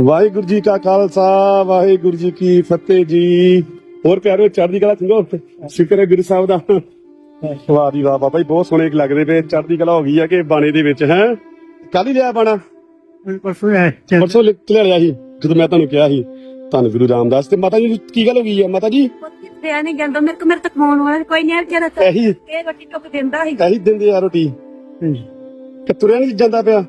ਵਾਹਿਗੁਰੂ ਜੀ ਕਾ ਖਾਲਸਾ ਵਾਹਿਗੁਰੂ ਜੀ ਕੀ ਫਤਿਹ ਜੀ। ਹੋਰ ਪਿਆਰੋ ਚੜ੍ਹਦੀ ਕਲਾ ਸਿੰਘੋ ਸ਼ੁਕਰ ਹੈ ਗੁਰੂ ਸਾਹਿਬ ਦਾ। ਵਾਹ ਜੀ ਵਾਹ ਬਾਬਾ ਜੀ ਬਹੁਤ ਸੋਹਣੇ ਲੱਗਦੇ ਪਏ। ਚੜ੍ਹਦੀ ਕਲਾ ਹੋ ਗਈ ਆ ਕਿ ਬਾਣੇ ਦੇ ਵਿੱਚ ਹੈ? ਕੱਲ ਹੀ ਲਿਆ ਬਾਣਾ। ਪਰਸੋਂ ਹੈ ਪਰਸੋਂ ਲਿਖ ਲਿਆ ਸੀ ਜਦੋਂ ਮੈਂ ਤੁਹਾਨੂੰ ਕਿਹਾ ਸੀ। ਧੰਨ ਗੁਰੂ ਰਾਮਦਾਸ। ਤੇ ਮਾਤਾ ਜੀ ਕੀ ਗੱਲ ਹੋ ਗਈ ਆ ਮਾਤਾ ਜੀ? ਤੇ ਨਹੀਂ ਜਾਂਦਾ। ਮੇਰੇ ਕੋ ਮੇਰੇ ਤੱਕ ਫੋਨ ਵਾਲਾ ਕੋਈ ਨਹੀਂ ਤਾਂ। ਇਹੀ। ਰੋਟੀ ਟੁੱਕ ਦਿੰਦਾ ਸੀ। ਇਹੀ ਦਿੰਦੇ ਆ ਰੋਟੀ। ਕਿ ਤੁਰਿਆ ਨਹੀਂ ਜਾਂਦਾ ਪਿਆ।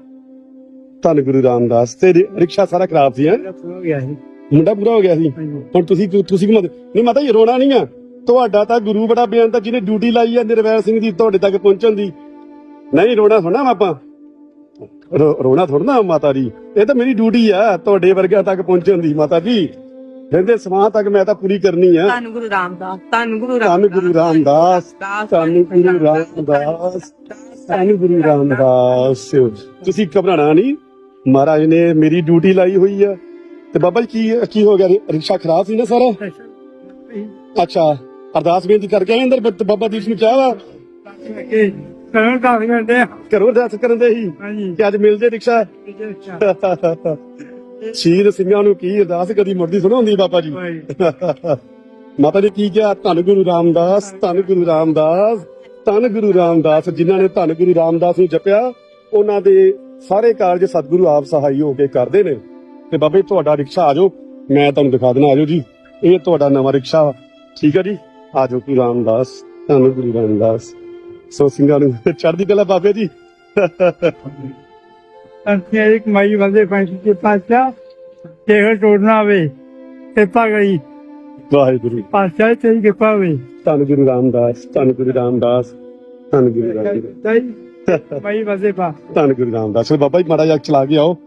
ਧੰਨ ਗੁਰੂ ਰਾਮਦਾਸ ਤੇ ਰਿ- ਰਿਕਸ਼ਾ ਸਾਰਾ ਖਰਾਬ ਸੀ ਹੈ? ਹੋ ਗਿਆ ਸੀ। ਮੁੰਡਾ ਪੂਰਾ ਹੋ ਗਿਆ ਸੀ। ਹੁਣ ਤੁਸੀਂ ਤੁਸੀਂ ਕੀ ਮਤਲਬ ਨਹੀਂ ਮਾਤਾ ਜੀ ਰੋਣਾ ਨਹੀਂ ਆ। ਤੁਹਾਡਾ ਤਾਂ ਗੁਰੂ ਬੜਾ ਬੇਅੰਤ ਆ ਜਿਹਨੇ ਡਿਊਟੀ ਲਾਈ ਆ ਨਿਰਵੈਰ ਸਿੰਘ ਦੀ ਤੁਹਾਡੇ ਤੱਕ ਪਹੁੰਚਣ ਦੀ। ਨਹੀਂ ਰੋਣਾ ਥੋੜਾ ਆਪਾਂ। ਰੋ- ਰੋਣਾ ਥੋੜਾ ਨਾ ਮਾਤਾ ਜੀ। ਇਹ ਤਾਂ ਮੇਰੀ ਡਿਊਟੀ ਆ ਤੁਹਾਡੇ ਵਰਗਿਆਂ ਤੱਕ ਪਹੁੰਚਣ ਦੀ ਮਾਤਾ ਜੀ। ਕਹਿੰਦੇ ਸਮਾਂ ਤੱਕ ਮੈਂ ਤਾਂ ਪੂਰੀ ਕਰਨੀ ਆ। ਧੰਨ ਗੁਰੂ ਰਾਮਦਾਸ ਧੰਨ ਗੁਰੂ ਧੰਨ ਗੁਰੂ ਰਾਮਦਾਸ ਧੰਨ ਗੁਰੂ ਰਾਮਦਾਸ ਧੰਨ ਗੁਰੂ ਰਾਮਦਾਸ। ਤੁਸੀਂ ਘਬਰਾਣਾ ਨਹੀਂ। ਮਹਾਰਾਜ ਨੇ ਮੇਰੀ ਡਿਊਟੀ ਲਾਈ ਹੋਈ ਆ ਤੇ ਬਾਬਾ ਜੀ ਕੀ ਕੀ ਹੋ ਗਿਆ? ਰਿਕਸ਼ਾ ਖਰਾਬ ਸੀ ਨਾ ਸਾਰਾ? ਅੱਛਾ ਅਰਦਾਸ ਬੇਨਤੀ ਕਰਕੇ ਆਏ ਅੰਦਰ ਬਾਬਾ ਦੀਪ ਸਿੰਘ ਚਾਹ ਵਾ। ਕਿ ਕਰਨ ਦਾ ਕਰਦੇ ਹਾਂਜੀ। ਕਿ ਅੱਜ ਮਿਲ ਜੇ ਰਿਕਸ਼ਾ। ਸ਼ਹੀਦ ਸਿੰਘਾਂ ਨੂੰ ਕੀ ਅਰਦਾਸ ਕਦੀ ਮੁੜਦੀ ਸੁਣੋ ਹੁੰਦੀ ਬਾਬਾ ਜੀ। ਮਾਤਾ ਨੇ ਕੀ ਕਿਹਾ? ਧੰਨ ਗੁਰੂ ਰਾਮਦਾਸ ਧੰਨ ਗੁਰੂ ਰਾਮਦਾਸ ਧੰਨ ਗੁਰੂ ਰਾਮਦਾਸ ਜਿਨ੍ਹਾਂ ਨੇ ਧੰਨ ਗੁਰੂ ਰਾਮਦਾਸ ਨੂੰ ਜਪਿਆ ਉਹਨਾਂ ਦੇ ਸਾਰੇ ਕਾਰਜ ਸਤਿਗੁਰੂ ਆਪ ਸਹਾਈ ਹੋ ਕੇ ਕਰਦੇ ਨੇ। ਤੇ ਬਾਬੇ ਤੁਹਾਡਾ ਰਿਕਸ਼ਾ ਆ ਜਾਓ। ਮੈਂ ਤੁਹਾਨੂੰ ਦਿਖਾ ਦੇਣਾ ਆ ਜਾਓ ਜੀ। ਇਹ ਤੁਹਾਡਾ ਨਵਾਂ ਰਿਕਸ਼ਾ। ਠੀਕ ਹੈ ਜੀ? ਆ ਜਾਓ ਗੁਰੂ ਰਾਮਦਾਸ ਧੰਨ ਗੁਰੂ ਰਾਮਦਾਸ। ਸੋ ਸਿੰਘਾਂ ਨੂੰ ਚੜ੍ਹਦੀ ਕਲਾ ਬਾਬੇ ਜੀ। ਅੰਤੇ ਇੱਕ ਮਾਈ ਬੰਦੇ ਪੰਜ ਕੇ ਪਾਸਾ ਤੇਹ ਟੋੜਨਾ ਵੇ ਕਿਰਪਾ ਕਰੀ। ਵਾਹਿਗੁਰੂ ਪਾਸਾ ਤੇਰੀ ਕਿਰਪਾ ਵੇ ਧੰਨ ਗੁਰੂ ਰਾਮਦਾਸ ਧੰਨ ਗੁਰੂ ਰਾਮਦਾਸ ਧੰਨ ਗੁਰੂ ਰਾਮਦਾਸ। ਤਾਈ ਮਾਈ ਪਾ। ਧੰਨ ਗੁਰੂ ਰਾਮਦਾਸ ਸੋ ਬਾਬਾ ਜੀ, ਮਾੜਾ ਜਿਹਾ ਚਲਾ ਕੇ ਆਓ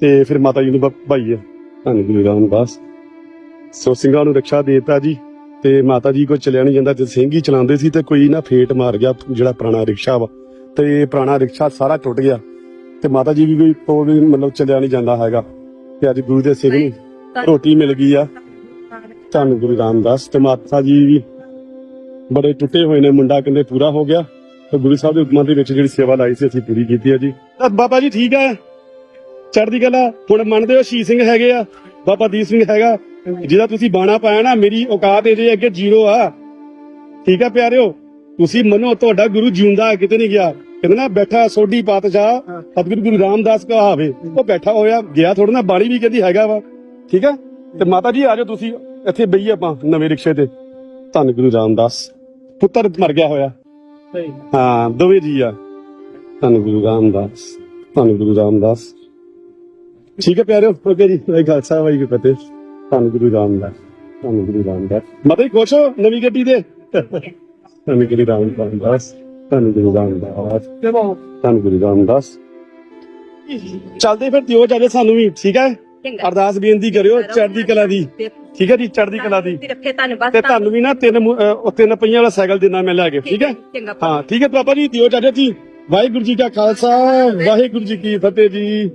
ਤੇ ਫਿਰ ਮਾਤਾ ਜੀ ਨੂੰ ਬ- ਭਾਈਏ ਧੰਨ ਗੁਰੂ ਰਾਮਦਾਸ ਸੋ ਸਿੰਘਾਂ ਨੂੰ ਰਕਸ਼ਾ ਦੇਤਾ ਜੀ ਤੇ ਮਾਤਾ ਜੀ ਕੋ ਚਲਿਆ ਨਹੀਂ ਜਾਂਦਾ। ਤੇ ਸਿੰਘ ਹੀ ਚਲਾਉਂਦੇ ਸੀ ਤੇ ਕੋਈ ਨਾ ਫੇਟ ਮਾਰ ਗਿਆ ਜਿਹੜਾ ਪੁਰਾਣਾ ਰਿਕਸ਼ਾ ਵਾ। ਤੇ ਪੁਰਾਣਾ ਰਿਕਸ਼ਾ ਸਾਰਾ ਟੁੱਟ ਗਿਆ। ਤੇ ਮਾਤਾ ਜੀ ਵੀ ਕੋਈ ਕੋਲ ਵੀ ਮਤਲਬ ਚਲਿਆ ਨਹੀਂ ਜਾਂਦਾ ਹੈਗਾ। ਤੇ ਅੱਜ ਗੁਰੂ ਦੇ ਸਿੰਘ ਨੂੰ ਰੋਟੀ ਮਿਲ ਗਈ ਆ। ਧੰਨ ਗੁਰੂ ਰਾਮਦਾਸ ਤੇ ਮਾਤਾ ਜੀ ਵੀ ਬੜੇ ਟੁੱਟੇ ਹੋਏ ਨੇ। ਮੁੰਡਾ ਕਹਿੰਦੇ ਪੂਰਾ ਹੋ ਗਿਆ। ਤੇ ਗੁਰੂ ਸਾਹਿਬ ਦੇ ਹੁਕਮਾਂ ਦੇ ਵਿੱਚ ਜਿਹੜੀ ਸੇਵਾ ਲਾਈ ਸੀ, ਅਸੀਂ ਪੂਰੀ ਕੀਤੀ ਆ ਜੀ। ਤਾਂ ਬਾਬਾ ਜੀ ਠੀਕ ਆ। ਚੜ੍ਹਦੀ ਕਲਾ, ਹੁਣ ਮੰਨਦੇ ਹੋ ਸ਼ੀ ਸਿੰਘ ਹੈਗੇ ਆ, ਬਾਬਾ ਦੀਪ ਸਿੰਘ ਹੈਗਾ। ਜਿਹਦਾ ਤੁਸੀਂ ਬਾਣਾ ਪਾਇਆ ਨਾ, ਮੇਰੀ ਔਕਾਤ ਇਹਦੇ ਅੱਗੇ ਜ਼ੀਰੋ ਆ। ਠੀਕ ਆ ਪਿਆਰਿਓ, ਤੁਸੀਂ ਮੰਨੋ ਤੁਹਾਡਾ ਗੁਰੂ ਜਿਉਂਦਾ ਕਿਤੇ ਨਹੀਂ ਗਿਆ। ਕਹਿੰਦੇ ਨਾ, ਬੈਠਾ ਸੋਢੀ ਪਾਤਸ਼ਾਹ, ਸਤਿਗੁਰੂ ਗੁਰੂ ਰਾਮਦਾਸ ਕਹਾਵੇ ਉਹ ਬੈਠਾ ਹੋਇਆ, ਗਿਆ ਥੋੜਾ ਨਾ, ਬਾਣੀ ਵੀ ਕਹਿੰਦੀ ਹੈਗਾ ਵਾ। ਠੀਕ ਆ? ਤੇ ਮਾਤਾ ਜੀ ਆਜੋ ਤੁਸੀਂ, ਇੱਥੇ ਬਈਏ ਆਪਾਂ, ਨਵੇਂ ਰਿਕਸ਼ੇ ਤੇ। ਧੰਨ ਗੁਰੂ ਰਾਮਦਾਸ। ਪੁੱਤਰ ਮਰ ਗਿਆ ਹੋਇਆ। ਹਾਂ, ਦੋਵੇਂ ਜੀ ਆ। ਧੰਨ ਗੁਰੂ ਰਾਮਦਾਸ, ਧੰਨ ਗੁਰੂ ਰਾਮਦਾਸ। ਠੀਕ ਹੈ ਪਿਆਰਿਓ ਓਕੇ ਜੀ ਵਾਹਿ ਖਾਲਸਾ ਵਾਹਿ ਫਤਿਹ। ਧੰਨ ਗੁਰੂ ਰਾਮਦਾਸ, ਧੰਨ ਗੁਰੂ ਰਾਮਦਾਸ। ਮਤਲਬ ਖੁਸ਼ ਨਵੀਂ ਗੱਡੀ ਦੇ? ਧੰਨ ਗੁਰੂ ਰਾਮਦਾਸ, ਧੰਨ ਗੁਰੂ ਰਾਮਦਾਸ, ਧੰਨ ਗੁਰੂ ਰਾਮਦਾਸ। ਚੱਲਦੇ ਫਿਰ ਦਿਓ ਜਾਵੇ ਸਾਨੂੰ ਵੀ, ਠੀਕ ਹੈ? ਅਰਦਾਸ ਬੇਨਤੀ ਕਰਿਓ ਚੜ੍ਹਦੀ ਕਲਾ ਦੀ। ਠੀਕ ਹੈ ਜੀ ਚੜ੍ਹਦੀ ਕਲਾ ਦੀ। ਤੇ ਤੁਹਾਨੂੰ ਵੀ ਨਾ ਤਿੰਨ ਉਹ ਤਿੰਨ ਪਹੀਆਂ ਵਾਲਾ ਸਾਈਕਲ ਦੇਣਾ ਮੈਂ ਲੈ ਕੇ। ਠੀਕ ਹੈ? ਹਾਂ ਠੀਕ ਹੈ ਬਾਬਾ ਜੀ ਦਿਓ ਚਾਚਾ ਜੀ। ਵਾਹਿਗੁਰੂ ਜੀ ਕਾ ਖਾਲਸਾ ਵਾਹਿਗੁਰੂ ਜੀ ਕੀ ਫਤਿਹ ਜੀ।